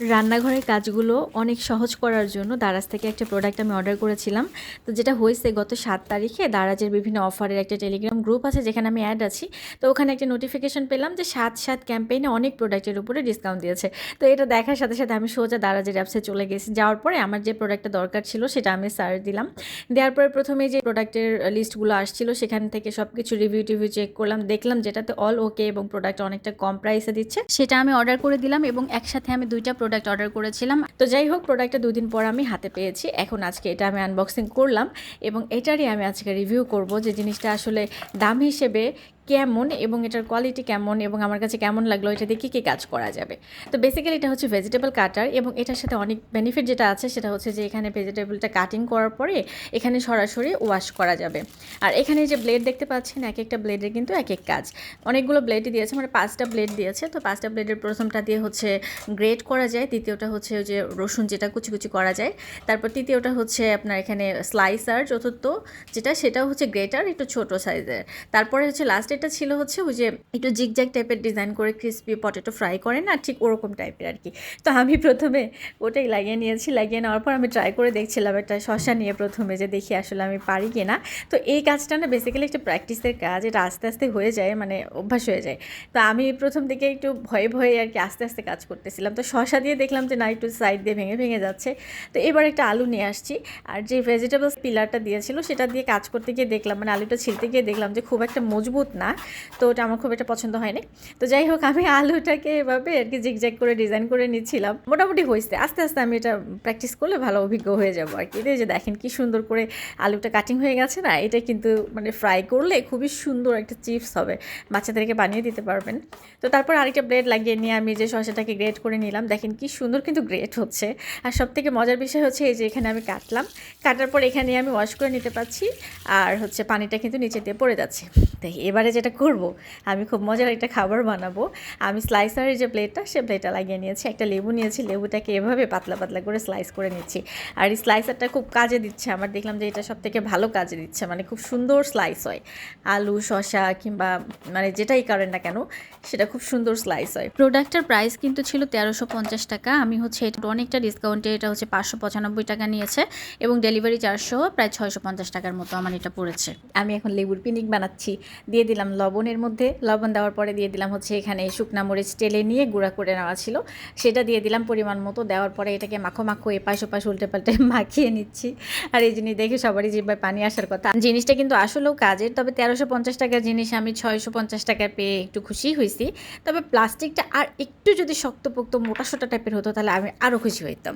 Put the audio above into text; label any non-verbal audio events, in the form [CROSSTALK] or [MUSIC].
রান্নাঘরের কাজগুলো অনেক সহজ করার জন্য দারাজ থেকে একটা প্রোডাক্ট আমি অর্ডার করেছিলাম। তো যেটা হয়েছে গত সাত তারিখে দারাজের বিভিন্ন অফারের একটা টেলিগ্রাম গ্রুপ আছে যেখানে আমি অ্যাড আছি। তো ওখানে একটা নোটিফিকেশন পেলাম যে সাত সাত ক্যাম্পেইনে অনেক প্রোডাক্টের উপরে ডিসকাউন্ট দিয়েছে। তো এটা দেখার সাথে সাথে আমি সোজা দারাজের অ্যাপসে চলে গেছি। যাওয়ার পরে আমার যে প্রোডাক্টটা দরকার ছিল সেটা আমি সার্চ দিলাম। দেওয়ার পরে প্রথমে যে প্রোডাক্টের লিস্টগুলো আসছিল সেখান থেকে সব কিছু রিভিউ টিভিউ চেক করলাম। দেখলাম যেটাতে অল ওকে এবং প্রোডাক্ট অনেকটা কম প্রাইসে দিচ্ছে। সেটা আমি অর্ডার করে দিলাম এবং একসাথে আমি দুইটা প্রোডাক্ট অর্ডার করেছিলাম। তো যাই হোক প্রোডাক্টটা দুদিন পর আমি হাতে পেয়েছি। এখন আজকে এটা আমি আনবক্সিং করলাম এবং এটারই আমি আজকে রিভিউ করব যে জিনিসটা আসলে দাম হিসেবে কেমন এবং এটার কোয়ালিটি কেমন এবং আমার কাছে কেমন লাগল, এটা দিয়ে কী কী কাজ করা যাবে? তো বেসিক্যালি এটা হচ্ছে ভেজিটেবল কাটার এবং এটার সাথে অনেক বেনিফিট যেটা আছে সেটা হচ্ছে যে এখানে ভেজিটেবলটা কাটিং করার পরে এখানে সরাসরি ওয়াশ করা যাবে। আর এখানে যে ব্লেড দেখতে পাচ্ছেন, এক একটা ব্লেডের কিন্তু এক এক কাজ। অনেকগুলো ব্লেডই দিয়েছে মানে পাঁচটা ব্লেড দিয়েছে, তো পাঁচটা ব্লেডের প্রথমটা দিয়ে হচ্ছে গ্রেট করা যায়, দ্বিতীয়টা হচ্ছে যে রসুন যেটা কুচি কুচি করা যায়, তারপর তৃতীয়টা হচ্ছে আপনার এখানে স্লাইসার চতুর্থ যেটা সেটা হচ্ছে গ্রেটার একটু ছোট সাইজের তারপরে হচ্ছে লাস্ট এটা ছিল হচ্ছে ওই যে একটু জিগজ্যাগ টাইপের ডিজাইন করে ক্রিসপি পটেটো ফ্রাই করে না ঠিক ওরকম টাইপের আর কি। তো আমি প্রথমে ওটাই লাগিয়ে নিয়েছি, লাগিয়ে নেওয়ার পর আমি ট্রাই করে দেখছিলাম একটা শশা নিয়ে প্রথমে যে দেখি আসলে আমি পারি কি না তো এই কাজটা না বেসিক্যালি একটা প্র্যাকটিসের কাজ, এটা আস্তে আস্তে হয়ে যায় মানে অভ্যাস হয়ে যায়। তো আমি প্রথম দিকে একটু ভয়ে ভয়ে আর কি আস্তে আস্তে কাজ করতেছিলাম। তো শশা দিয়ে দেখলাম যে না, একটু সাইড দিয়ে ভেঙে ভেঙে যাচ্ছে। তো এবার একটা আলু নিয়ে আসছি। আর যে ভেজিটেবলস পিলারটা দিয়েছিল, সেটা দিয়ে কাজ করতে গিয়ে দেখলাম মানে আলুটা ছিলতে গিয়ে দেখলাম যে খুব একটা মজবুত না। তো ওটা আমার খুব একটা পছন্দ হয়নি। তো যাই হোক, আমি আলুটাকে এভাবে আর কি জিগজ্যাগ করে ডিজাইন করে নিচ্ছিলাম। মোটামুটি হয়েছে। আস্তে আস্তে আমি এটা প্র্যাকটিস করলে ভালো অভিজ্ঞ হয়ে যাব আর কি। যে দেখেন কি সুন্দর করে আলুটা কাটিং হয়ে গেছে না, এটা কিন্তু মানে ফ্রাই করলে খুবই সুন্দর একটা চিপস হবে। বাচ্চাদেরকে বানিয়ে দিতে পারবেন। তো তারপর আরেকটা ব্রেড লাগিয়ে নিয়ে আমি যে শসাটাকে গ্রেট করে নিলাম। দেখেন কি সুন্দর কিন্তু গ্রেট হচ্ছে। আর সব থেকে মজার বিষয় হচ্ছে এই যে এখানে আমি কাটলাম। কাটার পর এখানে আমি ওয়াশ করে নিতে পারছি। আর হচ্ছে পানিটা কিন্তু নিচে দিয়ে পড়ে যাচ্ছে। তাই এবারে যেটা করব আমি খুব মজার একটা খাবার বানাবো। আমি স্লাইসারের যে প্লেটটা সে প্লেটটা লাগিয়ে নিয়েছি একটা লেবু নিয়েছি লেবুটাকে এভাবে পাতলা পাতলা করে স্লাইস করে নিচ্ছি। আর এই স্লাইসারটা খুব কাজে দিচ্ছে আমার দেখলাম যে এটা সব থেকে ভালো কাজে দিচ্ছে মানে খুব সুন্দর স্লাইস হয়। আলু শসা কিংবা মানে যেটাই করেন না কেন সেটা খুব সুন্দর স্লাইস হয়। প্রোডাক্টের প্রাইস কিন্তু ছিল তেরোশো পঞ্চাশ টাকা। আমি হচ্ছে এটা অনেকটা ডিসকাউন্টে এটা হচ্ছে পাঁচশো পঁচানব্বই টাকা নিয়েছে এবং ডেলিভারি চারশো প্রায় ছয়শো পঞ্চাশ টাকার মতো আমার এটা পড়েছে। আমি এখন লেবুর পিনিক বানাচ্ছি। দিয়ে দিলাম লবণের মধ্যে। লবণ দেওয়ার পরে দিয়ে দিলাম হচ্ছে এখানে শুকনা মরিচ টেলে নিয়ে গুঁড়া করে নেওয়া ছিল। সেটা দিয়ে দিলাম পরিমাণ মতো। দেওয়ার পরে এটাকে মাখো মাখো এপাশ ওপাশ উল্টে পাল্টে [LAUGHS] মাখিয়ে নিচ্ছি। আর এই জিনিস দেখে সবারই জিব্বায় পানি আসার কথা। জিনিসটা কিন্তু আসলেও কাজের, তবে তেরোশো পঞ্চাশ টাকার জিনিস আমি ছয়শো পঞ্চাশ টাকা পেয়ে একটু খুশি হয়েছি তবে প্লাস্টিকটা আর একটু যদি শক্তপোক্ত মোটা সোটা টাইপের হতো তাহলে আমি আরও খুশি হইতাম।